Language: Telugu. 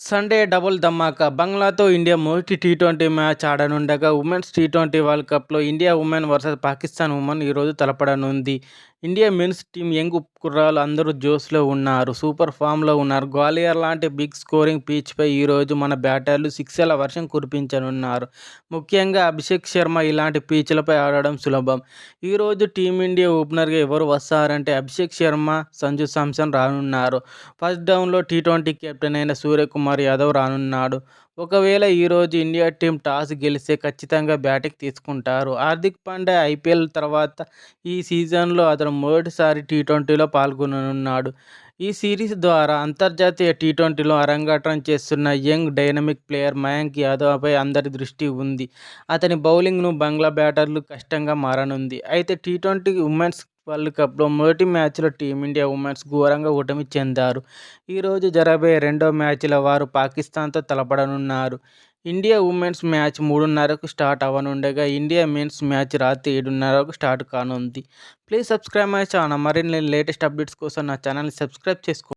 సండే డబుల్ దమ్మాక బంగ్లాతో ఇండియా మొదటి టీ ట్వంటీ మ్యాచ్ ఆడనుండగా ఉమెన్స్ టీ ట్వంటీ వరల్డ్ కప్లో India women versus Pakistan women ఈరోజు తలపడనుంది. ఇండియా మెన్స్ టీం యంగ్ కుర్రాలు అందరూ జోస్లో ఉన్నారు. సూపర్ ఫామ్లో ఉన్నారు. గ్వాలియర్ లాంటి బిగ్ స్కోరింగ్ పిచ్పై ఈరోజు మన బ్యాటర్లు సిక్స్ల వర్షం కురిపించనున్నారు. ముఖ్యంగా అభిషేక్ శర్మ ఇలాంటి పిచ్లపై ఆడడం సులభం. ఈరోజు టీమిండియా ఓపెనర్గా ఎవరు వస్తారంటే అభిషేక్ శర్మ సంజు సాంసన్ రానున్నారు. ఫస్ట్ డౌన్లో టీ ట్వంటీ కెప్టెన్ అయిన సూర్యకుమార్ యాదవ్ రానున్నాడు. ఒకవేళ ఈరోజు ఇండియా టీం టాస్ గెలిస్తే ఖచ్చితంగా బ్యాటింగ్ తీసుకుంటారు. హార్దిక్ పాండే ఐపీఎల్ తర్వాత ఈ సీజన్లో అతను మొదటిసారి టీ ట్వంటీలో పాల్గొననున్నాడు. ఈ సిరీస్ ద్వారా అంతర్జాతీయ టీ ట్వంటీలో అరంగేట్రం చేస్తున్న యంగ్ డైనమిక్ ప్లేయర్ మయాంక్ యాదవ్పై అందరి దృష్టి ఉంది. అతని బౌలింగ్ను బంగ్లా బ్యాటర్లు కష్టంగా మారనుంది. అయితే టీ ట్వంటీ ఉమెన్స్ వరల్డ్ కప్లో మొదటి మ్యాచ్లో టీమిండియా ఉమెన్స్ ఘోరంగా ఓటమి చెందారు. ఈరోజు జరగబోయే రెండో మ్యాచ్లో వారు పాకిస్తాన్తో తలపడనున్నారు. ఇండియా ఉమెన్స్ మ్యాచ్ మూడున్నరకు స్టార్ట్ అవ్వనుండగా ఇండియా మెన్స్ మ్యాచ్ రాత్రి ఏడున్నరకు స్టార్ట్ కానుంది. Please subscribe my channel. మరిన్ని లేటెస్ట్ అప్డేట్స్ కోసం నా ఛానల్ని సబ్స్క్రైబ్ చేసుకో